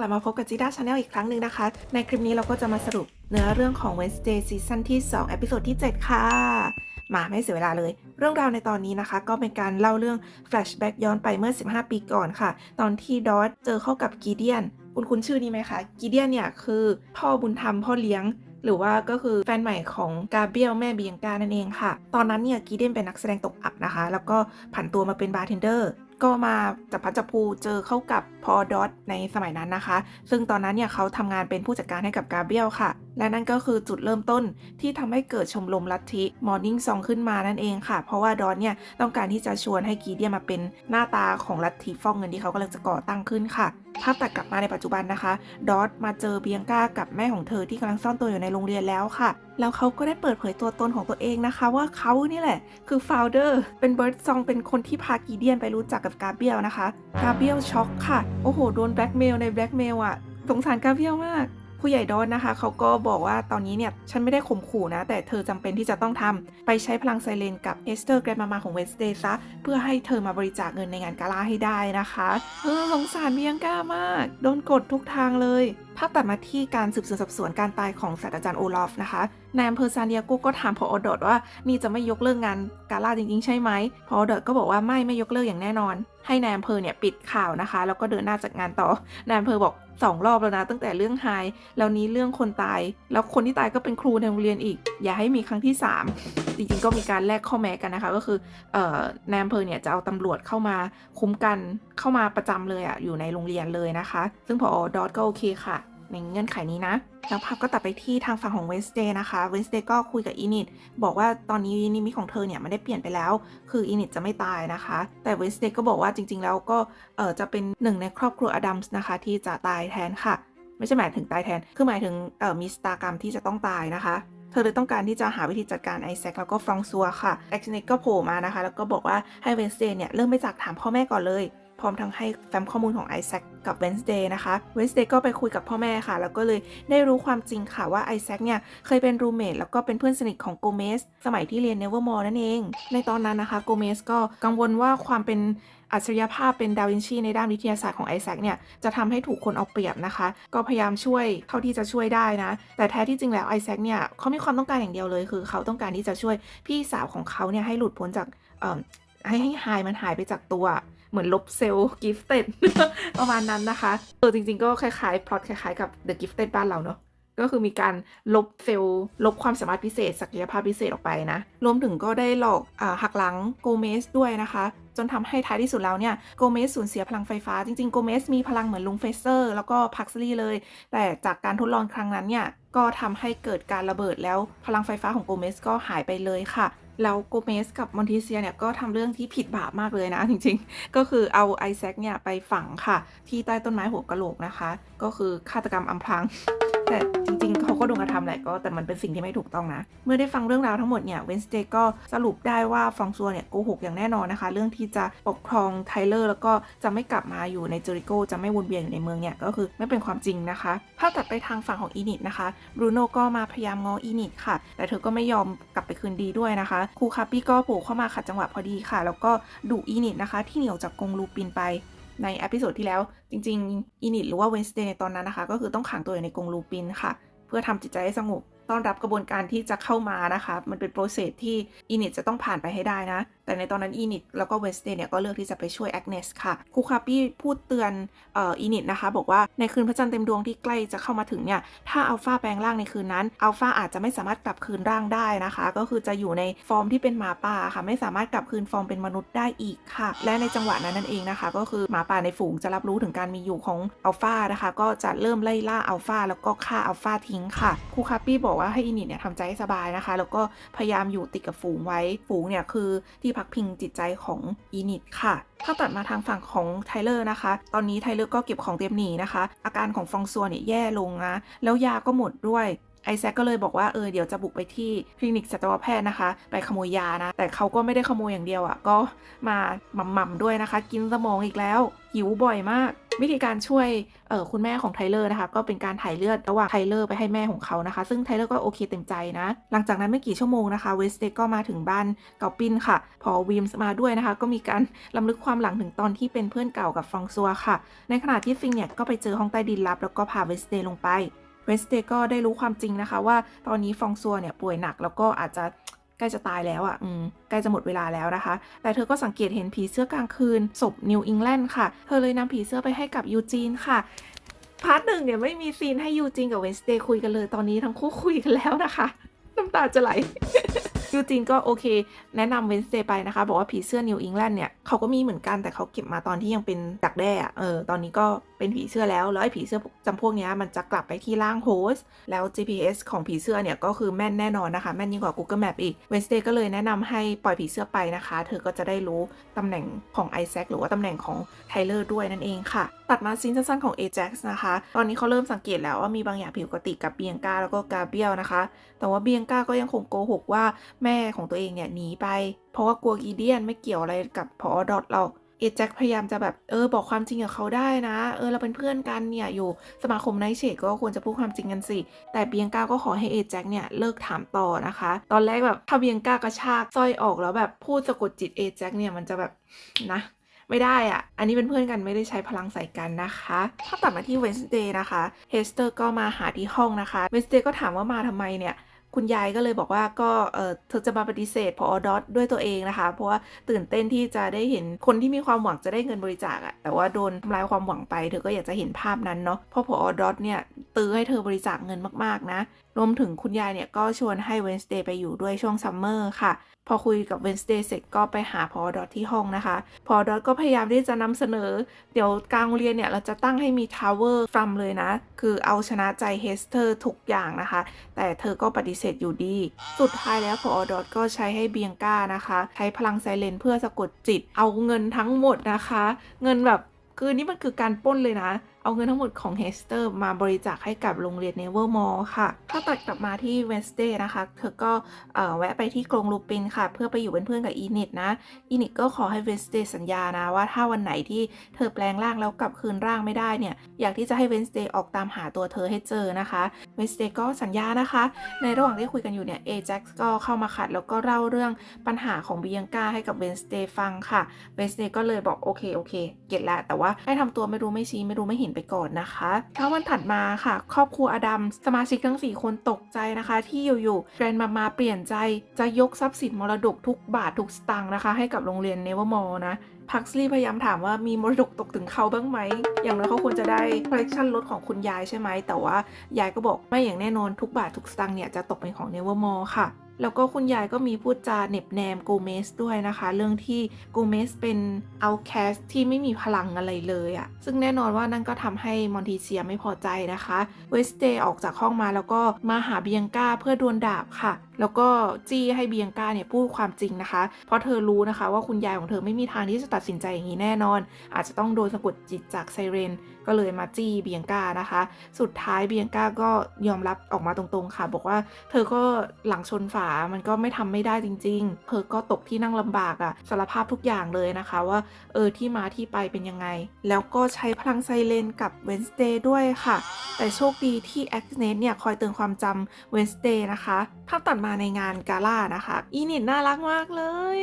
กลับมาพบกับจีด้าชาแนลอีกครั้งหนึ่งนะคะ ในคลิปนี้เราก็จะมาสรุปเนื้อเรื่องของ Wednesday ซีซั่นที่2เอพิโซดที่ 7 ค่ะ มาไม่เสียเวลาเลย เรื่องราวในตอนนี้นะคะ ก็เป็นการเล่าเรื่องแฟลชแบ็กย้อนไปเมื่อ 15 ปีก่อนค่ะ ตอนที่ดอสเจอเข้ากับกีเดียน คุณคุ้นชื่อนี้ไหมคะ กีเดียนเนี่ยคือพ่อบุญธรรมพ่อเลี้ยงหรือว่าก็คือแฟนใหม่ของกาเบรียลแม่เบียงกานั่นเองค่ะ ตอนนั้นเนี่ยกีเดียนเป็นนักแสดงตกอับนะคะ แล้วก็ผันตัวมาเป็นบาร์เทนเดอร์ ก็มาจับพัดจับพูเจอเข้ากับพอดอตในสมัยนั้นนะคะ ซึ่งตอนนั้นเนี่ยเขาทำงานเป็นผู้จัดการให้กับกาเบียลค่ะและนั่นก็คือจุดเริ่มต้นที่ทำให้เกิดชมรมลัทธิมอร์นิ่งซองขึ้นมานั่นเองค่ะ เพราะว่าดอทเนี่ยต้องการที่จะชวนให้กีเดียนมาเป็นหน้าตาของลัทธิฟอกเงินที่เขากำลังจะก่อตั้งขึ้นค่ะภาพตัดกลับมาในปัจจุบันนะคะ ดอทมาเจอเบียงก้ากับแม่ของเธอที่กำลังซ่อนตัวอยู่ในโรงเรียนแล้วค่ะ แล้วเขาก็ได้เปิดเผยตัวตนของตัวเองนะคะ ว่าเขานี่แหละ คือฟ o วเดอร์ เป็นเบิร์ดซองเป็นคนที่พากีเดียนไปรู้จักกับกาเบียลนะคะ กาเบียลช็อกค่ะ โอ้โห โดนแบล็กเมลในแบล็กเมลอะสงสารกาเบียลมาก ผู้ใหญ่ดอนนะคะเขาก็บอกว่าตอนนี้เนี่ยฉันไม่ได้ข่มขู่นะ แต่เธอจำเป็นที่จะต้องทำไปใช้พลังไซเลนกับเอสเตอร์แกรมามาของเวสเดย์ซะเพื่อให้เธอมาบริจาคเงินในงานกาล่าให้ได้นะคะ เออสงสารเบียงก้ามาก โดนกดทุกทางเลย ภาพตัดมาที่การสืบสวนสอบสวนการตายของศาสตราจารย์โอลอฟนะคะนายอำเภอซานดิเอโกก็ถามพออดอดว่านี่จะไม่ยกเลิกงานกาล่าจริงๆ ใช่ไหมพออดอดก็บอกว่าไม่ไม่ยกเลิกอย่างแน่นอน ให้นายอำเภอเนี่ยปิดข่าวนะคะ แล้วก็เดินหน้าจัดงานต่อนายอำเภอบอกสองรอบแล้วนะ ตั้งแต่เรื่องไฮแล้วนี้เรื่องคนตาย แล้วคนที่ตายก็เป็นครูในโรงเรียนอีก อย่าให้มีครั้งที่สามจริงๆก็มีการแลกข้อแม้กันนะคะ ก็คือเอ่อนายอำเภอเนี่ยจะเอาตำรวจเข้ามาคุ้มกันเข้ามาประจำเลยอะอยู่ในโรงเรียนเลยนะคะ ซึ่งพอดอทก็โอเคค่ะ ในเงื่อนไขนี้นะ แล้วภาพก็ตัดไปที่ทางฝั่งของเวสเดย์นะคะเวสเดย์ก็คุยกับอินิดบอกว่าตอนนี้นิมิตของเธอเนี่ยไม่ได้เปลี่ยนไปแล้ว คืออินิดจะไม่ตายนะคะ แต่เวสเดย์ก็บอกว่าจริง ๆ แล้วก็เออจะเป็นหนึ่งในครอบครัวอดัมส์นะคะ ที่จะตายแทนค่ะ ไม่ใช่หมายถึงตายแทน คือหมายถึงเอ่อมีสตากรรมที่จะต้องตายนะคะเธอเลยต้องการที่จะหาวิธีจัดการไอแซคแล้วก็ฟรองซัวค่ะแอ็กซ์เนก็โผล่มานะคะ แล้วก็บอกว่าให้เวนสเดย์เนี่ยเริ่มไปจากถามพ่อแม่ก่อนเลย พร้อมทั้งให้แฟ้มข้อมูลของไอแซคกับเวนสเดย์นะคะเวนสเดย์ก็ไปคุยกับพ่อแม่ค่ะ แล้วก็เลยได้รู้ความจริงค่ะว่าไอแซคเนี่ยเคยเป็นรูเมทแล้วก็เป็นเพื่อนสนิทของโกเมสสมัยที่เรียนเนเวอร์มอร์นั่นเอง ในตอนนั้นนะคะโกเมสก็กังวลว่าความเป็นอัจฉริยภาพเป็นดาวินชีในด้านวิทยาศาสตร์ของไอแซคเนี่ยจะทำให้ถูกคนเอาเปรียบนะคะ ก็พยายามช่วยเท่าที่จะช่วยได้นะ แต่แท้ที่จริงแล้วไอแซคเนี่ยเขามีความต้องการอย่างเดียวเลย คือเขาต้องการที่จะช่วยพี่สาวของเขาเนี่ยให้หลุดพ้นจากให้ให้หายมันหายไปจากตัว เหมือนลบเซลล์กิฟเต็ดประมาณนั้นนะคะเออจริง ๆ ก็คล้ายๆพล็อตคล้ายๆกับ The Gifted บ้านเราเนาะก็คือมีการลบเซลล์ลบความสามารถพิเศษ ศักยภาพพิเศษออกไปนะ รวมถึงก็ได้หลอกอหักหลังโกเมสด้วยนะคะ จนทำให้ท้ายที่สุดแล้วเนี่ยโกเมสสูญเสียพลังไฟฟ้า จริงๆโกเมสมีพลังเหมือนลุงเฟเซอร์ แล้วก็พักซลี่เลย แต่จากการทดลองครั้งนั้นเนี่ยก็ทำให้เกิดการระเบิดแล้วพลังไฟฟ้าของโกเมสก็หายไปเลยค่ะ แล้วโกเมสกับมอนทิเซียเนี่ยก็ทำเรื่องที่ผิดบาปมากเลยนะจริงๆ ก็คือเอาไอแซคเนี่ยไปฝังค่ะ ที่ใต้ต้นไม้หัวกะโหลกนะคะ ก็คือฆาตกรรมอำพราง แต่จริงๆเขาก็โดนกระทำแหละก็แต่มันเป็นสิ่งที่ไม่ถูกต้องนะ เมื่อได้ฟังเรื่องราวทั้งหมดเนี่ยเวนสเดย์ก็สรุปได้ว่าฟองซัวเนี่ยโกหกอย่างแน่นอนนะคะ เรื่องที่จะปกครองไทเลอร์แล้วก็จะไม่กลับมาอยู่ในเจอริโกจะไม่วนเวียนอยู่ในเมืองเนี่ยก็คือไม่เป็นความจริงนะคะภาพตัดไปทางฝั่งของอีนิดนะคะบรูโน่ก็มาพยายามง้ออีนิดค่ะ แต่เธอก็ไม่ยอมกลับไปคืนดีด้วยนะคะครูคาปี้ก็โผล่เข้ามาขัดจังหวะพอดีค่ะ แล้วก็ดุอีนิดนะคะ ที่เหนียวจากกรงลูปินไป ในเอพิโซดที่แล้ว จริงๆอินิตหรือว่าเวนสเดย์ในตอนนั้นนะคะ ก็คือต้องขังตัวอยู่ในกรงลูปินค่ะ เพื่อทำจิตใจให้สงบต้อนรับกระบวนการที่จะเข้ามานะคะ มันเป็นโปรเซสที่อินิตจะต้องผ่านไปให้ได้นะ แต่ในตอนนั้นอินิตแล้วก็เวสเดย์เนี่ยก็เลือกที่จะไปช่วยแอกเนสค่ะครูคาปี้พูดเตือนอ่ออินิตนะคะ บอกว่าในคืนพระจันทร์เต็มดวงที่ใกล้จะเข้ามาถึงเนี่ยถ้าอัลฟาแปลงร่างในคืนนั้นอัลฟาอาจจะไม่สามารถกลับคืนร่างได้นะคะ ก็คือจะอยู่ในฟอร์มที่เป็นหมาป่าค่ะไม่สามารถกลับคืนฟอร์มเป็นมนุษย์ได้อีกค่ะ และในจังหวะนั้นนั่นเองนะคะ ก็คือหมาป่าในฝูงจะรับรู้ถึงการมีอยู่ของอัลฟานะคะ ก็จะเริ่มไล่ล่าอัลฟาแล้วก็ฆ่าอัลฟาทิ้งค่ะครูคาปี้บอกว่าให้อินิตเนี่ยทำใจให้สบายนะคะ แล้วก็พยายามอยู่ติดกับฝูงไว้ฝูงเนี่ยคือที่พักพิงจิตใจของอินิตค่ะถ้าตัดมาทางฝั่งของไทเลอร์นะคะ ตอนนี้ไทเลอร์ก็เก็บของเตรียมหนีนะคะ อาการของฟองซัวเนี่ยแย่ลงนะ แล้วยาก็หมดด้วยไอแซคก็เลยบอกว่าเออเดี๋ยวจะบุกไปที่คลินิกสัตวแพทย์นะคะ ไปขโมยยานะ แต่เขาก็ไม่ได้ขโมยอย่างเดียวอะ่ะก็มาหม่ำๆด้วยนะคะ กินสมองอีกแล้วหิวบ่อยมาก วิธีการช่วยคุณแม่ของไทเลอร์นะคะ ก็เป็นการถ่ายเลือดระหว่างไทเลอร์ไปให้แม่ของเขานะคะ ซึ่งไทเลอร์ก็โอเคเต็มใจนะ หลังจากนั้นไม่กี่ชั่วโมงนะคะเวสเดย์ก็มาถึงบ้านเกาปินค่ะ พอวีมส์มาด้วยนะคะ ก็มีการลำลึกความหลังถึงตอนที่เป็นเพื่อนเก่ากับฟองซัวค่ะ ในขณะที่ฟิงเนี่ยก็ไปเจอห้องใต้ดินลับ แล้วก็พาเวสเดย์ลงไปเวสเดย์ก็ได้รู้ความจริงนะคะ ว่าตอนนี้ฟองซัวเนี่ยป่วยหนักแล้วก็อาจจะ ใกล้จะตายแล้วอะ่ะอืมใกล้จะหมดเวลาแล้วนะคะ แต่เธอก็สังเกตเห็นผีเสื้อกลางคืนศพนิวอิงแลนด์ค่ะ เธอเลยนำผีเสื้อไปให้กับยูจีนค่ะพาร์ทหนึ่งเนี่ยไม่มีซีนให้ยูจีนกับเวนสเดย์คุยกันเลยตอนนี้ทั้งคู่คุยกันแล้วนะคะ น้ำตาจะไหล ยูจีนก็โอเค แนะนำเวนสเดย์ไปนะคะ บอกว่าผีเสื้อนิวอิงแลนด์เนี่ยเขาก็มีเหมือนกันแต่เขาเก็บมาตอนที่ยังเป็นดักแด้อะเออตอนนี้ก็เป็นผีเสื้อแล้ว แล้วไอ้ผีเสื้อจำพวกเนี้ยมันจะกลับไปที่ร่างโฮสต์แล้ว GPS ของผีเสื้อเนี่ยก็คือแม่นแน่นอนนะคะ แม่นยิ่งกว่า Google Map อีกเวนสเดย์ก็เลยแนะนำให้ปล่อยผีเสื้อไปนะคะ เธอก็จะได้รู้ตำแหน่งของไอแซคหรือว่าตำแหน่งของไทเลอร์ด้วยนั่นเองค่ะ ตัดมาซีนสั้นๆของ Ajax นะคะ ตอนนี้เขาเริ่มสังเกตแล้วว่ามีบางอย่างผิดปกติกับเบียงกาแล้วก็กาเบียลนะคะ แต่ว่าเบียงกาก็ยังคงโกหกว่าแม่ของตัวเองเนี่ยหนีไป เพราะว่ากลัวกีเดียนไม่เกี่ยวอะไรกับพอดอทหรอกเอแจ็คพยายามจะแบบเออบอกความจริงกับเขาได้นะ เออเราเป็นเพื่อนกันเนี่ยอยู่สมาคมไนเชดก็ควรจะพูดความจริงกันสิ แต่เบียงก้าก็ขอให้เอแจ็คเนี่ยเลิกถามต่อนะคะ ตอนแรกแบบถ้าเบียงก้ากระชากสร้อยออกแล้วแบบพูดสะกดจิตเอแจ็คเนี่ยมันจะแบบนะไม่ได้อะอันนี้เป็นเพื่อนกันไม่ได้ใช้พลังใส่กันนะคะ ถ้าตัดมาที่เวนสเดย์นะคะ เฮสเตอร์ก็มาหาที่ห้องนะคะ เวนสเดย์ก็ถามว่ามาทำไมเนี่ย คุณยายก็เลยบอกว่าก็เออเธอจะมาปฏิเสธพอดอทด้วยตัวเองนะคะ เพราะว่าตื่นเต้นที่จะได้เห็นคนที่มีความหวังจะได้เงินบริจาคอะแต่ว่าโดนทำลายความหวังไปเธอก็อยากจะเห็นภาพนั้นเนาะเพราะพอดอทเนี่ยตื้อให้เธอบริจาคเงินมากๆนะ รวมถึงคุณยายเนี่ยก็ชวนให้เวนสเดย์ไปอยู่ด้วยช่วงซัมเมอร์ค่ะ พอคุยกับเวนสเดย์เสร็จก็ไปหาพอดอทที่ห้องนะคะ พอดอทก็พยายามที่จะนำเสนอ เดี๋ยวกลางโรเรียนเนี่ยเราจะตั้งให้มีทาวเวอร์ฟรัมเลยนะ คือเอาชนะใจเฮสเตอร์ทุกอย่างนะคะ แต่เธอก็ปฏิเสธอยู่ดี สุดท้ายแล้วพอดอทก็ใช้ให้เบียงก้านะคะ ใช้พลังไซเลนเพื่อสะกดจิต เอาเงินทั้งหมดนะคะ เงินแบบคือนี่มันคือการปล้นเลยนะเอาเงินทั้งหมดของเฮสเตอร์มาบริจาคให้กับโรงเรียนเนเวอร์มอลค่ะ ถ้าตัดกลับมาที่เวนสเดย์นะคะ เธอก็อแวะไปที่กรงลูปินค่ะ เพื่อไปอยู่เป็นเพื่อนกับอีนิดนะ อีนิดก็ขอให้เวนสเดย์สัญญานะว่าถ้าวันไหนที่เธอแปลงร่างแล้วกลับคืนร่างไม่ได้เนี่ย อยากที่จะให้เวนสเดย์ออกตามหาตัวเธอให้เจอนะคะเวนสเดย์ก็สัญญานะคะ ในระหว่างที่คุยกันอยู่เนี่ยเอจ็กก็เข้ามาขัดแล้วก็เล่าเรื่องปัญหาของเบียงกาให้กับเวนสเดย์ฟังค่ะ เวนสเดย์ก็เลยบอกโอเคโอเค เก็ตแล้วแต่ว่าให้ทำตัวไม่รู้ไม่ชี้ไม่รู้ไม่เห็นไปก่อนนะคะเช้าวันถัดมาค่ะ ครอบครัวอดัมสมาชิกทั้ง 4 คนตกใจนะคะ ที่อยู่ๆแกรนมามาเปลี่ยนใจจะยกทรัพย์สินมรดกทุกบาททุกสตางค์นะคะ ให้กับโรงเรียนเนเวอร์มอลนะพักซี่พยายามถามว่ามีมรดกตกถึงเขาบ้างไหม อย่างน้อยเขาควรจะได้คอลเลกชันรถของคุณยายใช่ไหม แต่ว่ายายก็บอกไม่อย่างแน่นอนทุกบาททุกสตางค์เนี่ยจะตกเป็นของเนเวอร์มอลค่ะ แล้วก็คุณยายก็มีพูดจาเหน็บแนมโกเมสด้วยนะคะ เรื่องที่โกเมสเป็นเอาแคสที่ไม่มีพลังอะไรเลยอะซึ่งแน่นอนว่านั่นก็ทำให้มอนติเซียไม่พอใจนะคะ เวสเตย์ออกจากห้องมาแล้วก็มาหาเบียงกาเพื่อดวลดาบค่ะ แล้วก็จี้ให้เบียงกาเนี่ยพูดความจริงนะคะ เพราะเธอรู้นะคะว่าคุณยายของเธอไม่มีทางที่จะตัดสินใจอย่างนี้แน่นอน อาจจะต้องโดนสะกดจิตจากไซเรน ก็เลยมาจี้เบียงกานะคะ สุดท้ายเบียงกาก็ยอมรับออกมาตรงๆค่ะ บอกว่าเธอก็หลังชนฝามันก็ไม่ทำไม่ได้จริง ๆ เธอก็ตกที่นั่งลำบากอะ่ะสารภาพทุกอย่างเลยนะคะว่าเออที่มาที่ไปเป็นยังไง แล้วก็ใช้พลังไซเลนกับเวนสเดย์ด้วยค่ะ แต่โชคดีที่แอคเนสเนี่ยคอยเตือนความจำเวนสเดย์นะคะภาพตัดมาในงานกาล่านะคะ อีนิดน่ารักมากเลย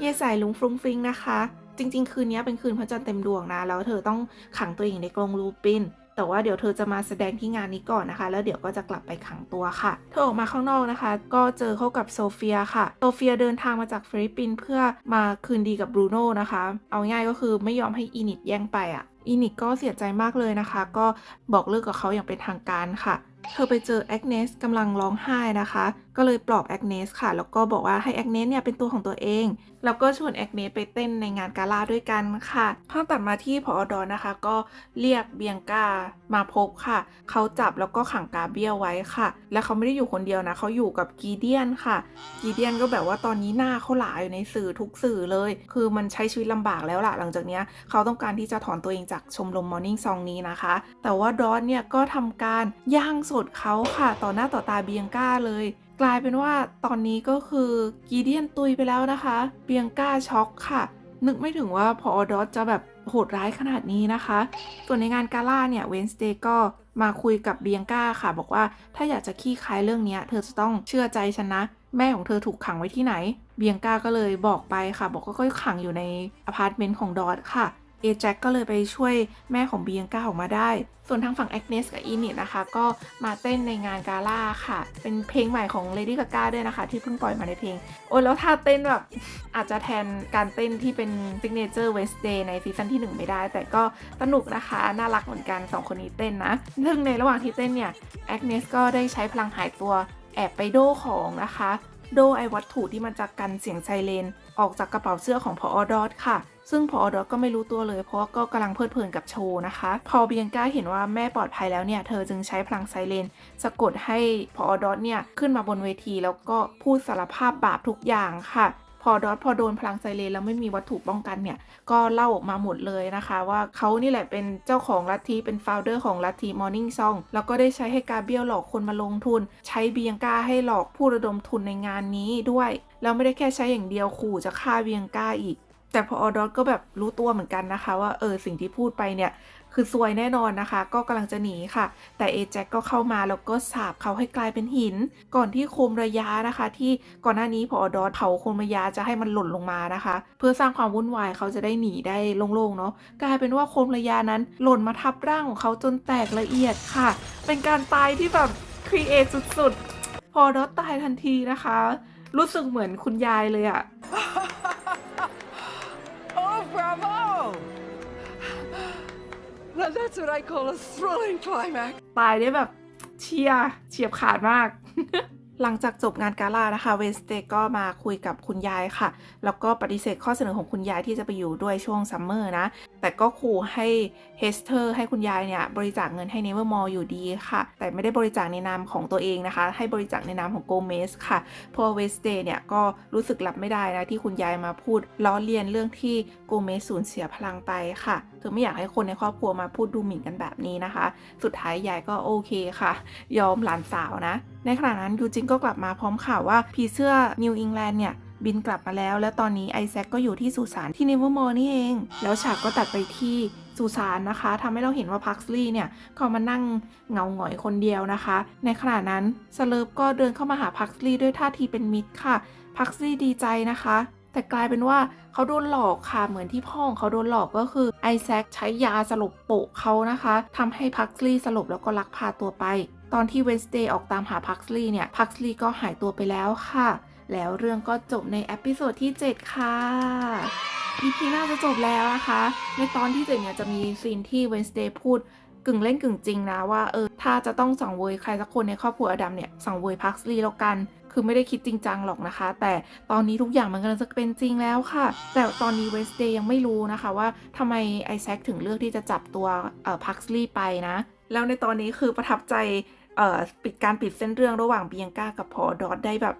เยสายลุงฟรุงฟริงนะคะ จริง ๆ คืนนี้เป็นคืนพระจันทร์เต็มดวงนะ แล้วเธอต้องขังตัวเองในกรงลูปินแต่ว่าเดี๋ยวเธอจะมาแสดงที่งานนี้ก่อนนะคะ แล้วเดี๋ยวก็จะกลับไปขังตัวค่ะ เธอออกมาข้างนอกนะคะ ก็เจอเข้ากับโซเฟียค่ะ โซเฟียเดินทางมาจากฟิลิปปินส์เพื่อมาคืนดีกับบรูโน่นะคะ เอาง่ายก็คือไม่ยอมให้อีนิดแย่งไปอะอีนิดก็เสียใจมากเลยนะคะ ก็บอกเลิกกับเขาอย่างเป็นทางการค่ะ เธอไปเจอแอกเนสกำลังร้องไห้นะคะ ก็เลยปลอบแอกเนสค่ะ แล้วก็บอกว่าให้แอกเนสเนี่ยเป็นตัวของตัวเอง แล้วก็ชวนแอกเนสไปเต้นในงานกาล่าด้วยกันค่ะภาพตัดมาที่พอดอนนะคะ ก็เรียกเบียงกามาพบค่ะ เขาจับแล้วก็ขังกาเบียไว้ค่ะ และเขาไม่ได้อยู่คนเดียวนะ เขาอยู่กับกีเดียนค่ะ กีเดียนก็แบบว่าตอนนี้หน้าเขาหลาอยู่ในสื่อทุกสื่อเลย คือมันใช้ชีวิตลำบากแล้วล่ะ หลังจากเนี้ยเขาต้องการที่จะถอนตัวเองจากชมรมมอร์นิ่งซองนี้นะคะ แต่ว่าดอนเนี่ยก็ทำการย่างสดเขาค่ะต่อหน้าต่อตาเบียงก้าเลย กลายเป็นว่าตอนนี้ก็คือกีเดียนตุยไปแล้วนะคะ เบียงก้าช็อกค่ะ นึกไม่ถึงว่าพอดอสจะแบบโหดร้ายขนาดนี้นะคะ ส่วนในงานกาล่าเนี่ยเวนสเดย์ก็มาคุยกับเบียงก้าค่ะ บอกว่าถ้าอยากจะขี้คายเรื่องนี้เธอจะต้องเชื่อใจฉันนะ แม่ของเธอถูกขังไว้ที่ไหน เบียงก้าก็เลยบอกไปค่ะ บอกว่าก็ขังอยู่ในอพาร์ตเมนต์ของดอทค่ะ เอแจ็คก็เลยไปช่วยแม่ของเบียงก้าออกมาได้ ส่วนทางฝั่งแอกเนสกับอีนิดนะคะ ก็มาเต้นในงานกาล่าค่ะ เป็นเพลงใหม่ของ Lady Gaga ด้วยนะคะ ที่เพิ่งปล่อยมาในเพลง โอ้แล้วท่าเต้นแบบอาจจะแทนการเต้นที่เป็น Signature Wednesday ในซีซั่นที่ 1 ไม่ได้ แต่ก็สนุกนะคะ น่ารักเหมือนกัน 2 คนนี้เต้นนะ ซึ่งในระหว่างที่เต้นเนี่ยแอกเนสก็ได้ใช้พลังหายตัวแอบไปโดของนะคะ โดไอวัตถุที่มันจะกันเสียงไซเรนออกจากกระเป๋าเสื้อของพออดอทค่ะ ซึ่งพออดอทก็ไม่รู้ตัวเลย เพราะก็กำลังเพลิดเพลินกับโชว์นะคะ พอเบียงก้าเห็นว่าแม่ปลอดภัยแล้วเนี่ย เธอจึงใช้พลังไซเรนสะกดให้พออดอทเนี่ยขึ้นมาบนเวที แล้วก็พูดสารภาพบาปทุกอย่างค่ะพอดอทพอโดนพลังไซเรนแล้วไม่มีวัตถุป้องกันเนี่ยก็เล่าออกมาหมดเลยนะคะ ว่าเขานี่แหละเป็นเจ้าของลัทธิเป็นโฟลเดอร์ของลัทธิ Morning Song แล้วก็ได้ใช้ให้กาเบียลหลอกคนมาลงทุน ใช้เบียงก้าให้หลอกผู้ระดมทุนในงานนี้ด้วยแล้วไม่ได้แค่ใช้อย่างเดียวขู่จะฆ่าเบียงก้าอีก แต่พออดอทก็แบบรู้ตัวเหมือนกันนะคะ ว่าเออสิ่งที่พูดไปเนี่ย คือซวยแน่นอนนะคะ ก็กำลังจะหนีค่ะ แต่เอแจ็คก็เข้ามาแล้วก็สาบเขาให้กลายเป็นหิน ก่อนที่โคมระยะนะคะ ที่ก่อนหน้านี้พอดอทเผาโคมระยะจะให้มันหล่นลงมานะคะ เพื่อสร้างความวุ่นวายเขาจะได้หนีได้โล่งๆเนาะกลายเป็นว่าโคมระยะนั้น หล่นมาทับร่างของเขาจนแตกละเอียดค่ะ เป็นการตายที่แบบครีเอทสุดๆ พอดอทตายทันทีนะคะ รู้สึกเหมือนคุณยายเลยอะ bravo! Now that's what I call a thrilling climax. ตายได้แบบเชียร์เฉียบขาดมาก หลังจากจบงานกาล่านะคะเวนสเตก็มาคุยกับคุณยายค่ะ แล้วก็ปฏิเสธข้อเสนอของคุณยายที่จะไปอยู่ด้วยช่วงซัมเมอร์นะ แต่ก็ขู่ให้เฮสเตอร์ให้คุณยายเนี่ย บริจาคเงินให้เนเวอร์มอลอยู่ดีค่ะ แต่ไม่ได้บริจาคในนามของตัวเองนะคะ ให้บริจาคในนามของโกเมสค่ะเพราะเวสเตย์เนี่ยก็รู้สึกรับไม่ได้นะที่คุณยายมาพูดล้อเลียนเรื่องที่โกเมสสูญเสียพลังไปค่ะ เธอไม่อยากให้คนในครอบครัวมาพูดดูหมิ่นกันแบบนี้นะคะ สุดท้ายยายก็โอเคค่ะ ยอมหลานสาวนะ ในขณะนั้นยูจินก็กลับมาพร้อมข่าวว่าผีเสื้อนิวอิงแลนด์เนี่ยบินกลับมาแล้ว แล้วตอนนี้ไอแซคก็อยู่ที่สุสานที่เนเวอร์มอร์นี่เอง แล้วฉากก็ตัดไปที่สุสานนะคะทำให้เราเห็นว่าพักซี่เนี่ยเขามานั่งเหงาหงอยคนเดียวนะคะ ในขณะนั้นสเลิฟก็เดินเข้ามาหาพักซี่ด้วยท่าทีเป็นมิตรค่ะ พักซี่ดีใจนะคะ แต่กลายเป็นว่าเขาโดนหลอกค่ะเหมือนที่พ่อของเขาโดนหลอกก็คือไอแซคใช้ยาสลบโปะเขานะคะทำให้พักซี่สลบแล้วก็ลักพาตัวไป ตอนที่เวนสเดย์ออกตามหาพักซี่เนี่ยพักซี่ก็หายตัวไปแล้วค่ะ แล้วเรื่องก็จบในเอพิโซดที่ 7 ค่ะ EP น่าจะจบแล้วนะคะ ในตอนที่7เนี่ยจะมีซีนที่เวนสเดย์พูด กึ่งเล่นกึ่งจริงนะว่าเออถ้าจะต้องสังเวยใครสักคนในครอบครัวอดัมเนี่ยสังเวยพักซี่แล้วกัน คือไม่ได้คิดจริงจังหรอกนะคะ แต่ตอนนี้ทุกอย่างมันกำลังจะเป็นจริงแล้วค่ะ แต่ตอนนี้เวสเดย์ยังไม่รู้นะคะว่าทำไมไอแซคถึงเลือกที่จะจับตัวเอ่อพักซี่ไปนะ แล้วในตอนนี้คือประทับใจเอ่อปิดการปิดเส้นเรื่องระหว่างเบียงก้ากับพอดอทได้แบบ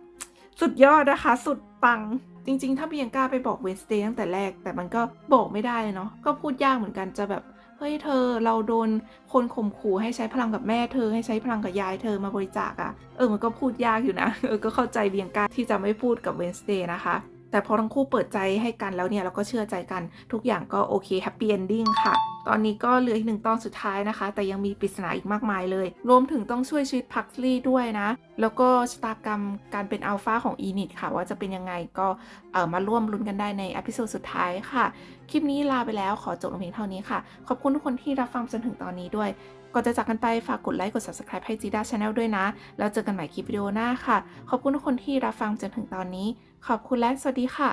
สุดยอดนะคะ สุดปังจริงๆ ถ้าเบียงก้าไปบอกเวสเดย์ตั้งแต่แรก แต่มันก็บอกไม่ได้เนาะก็พูดยากเหมือนกันจะแบบ เฮ้ยเธอเราโดนคนข่มขู่ให้ใช้พลังกับแม่เธอให้ใช้พลังกับยายเธอมาบริจาคอะเออมันก็พูดยากอยู่นะเออก็เข้าใจเบียงกาที่จะไม่พูดกับเวนสเดย์นะคะ แต่พอทั้งคู่เปิดใจให้กันแล้วเนี่ยเราก็เชื่อใจกันทุกอย่างก็โอเคแฮปปี้เอนดิ้งค่ะ ตอนนี้ก็เหลืออีกหนึ่งตอนสุดท้ายนะคะ แต่ยังมีปริศนาอีกมากมายเลย รวมถึงต้องช่วยชีวิตพักลี่ด้วยนะ แล้วก็ชะตากรรมการเป็นอัลฟาของอีนิตค่ะ ว่าจะเป็นยังไงก็เออมาร่วมลุ้นกันได้ในอพิโซดสุดท้ายค่ะ คลิปนี้ลาไปแล้วขอจบลงเพียงเท่านี้ค่ะ ขอบคุณทุกคนที่รับฟังจนถึงตอนนี้ด้วยก่อนจะจากกันไปฝากกดไลค์กด subscribe ให้จีด้าชาแนลด้วยนะ แล้วเจอกันใหม่คลิปวิดีโอหน้าค่ะ ขอบคุณทุกคนที่รับฟังจนถึงตอนนี้ ขอบคุณและสวัสดีค่ะ